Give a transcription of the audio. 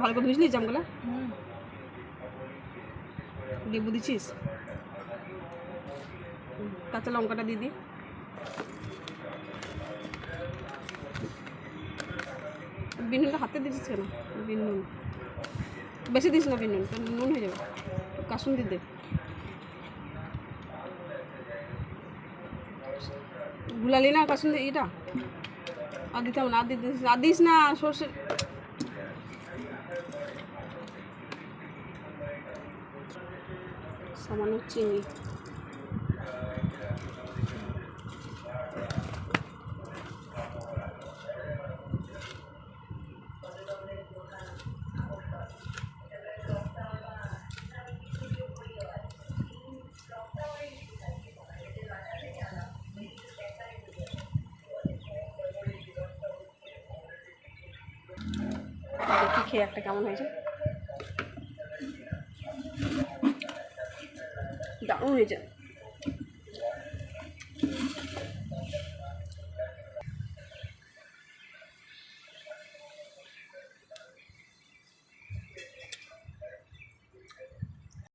ভালো করে ধুইছিস জামগুলা? লেবু দিছিস? কাঁচা লঙ্কাটা দিয়ে দি। বিনুনটা হাতে দিছিস কেন? বিনুন। বেশি দিস না বিনুন নুন হয়ে যাবে। কাসুন দিয়ে দে। গুলালি না কাসুন এটা আর দিতে হবে না আর দিস না সর্ষে সামান্য চিনি। খেয়ে একটা কেমন হয়েছে। উড়ে যাবে।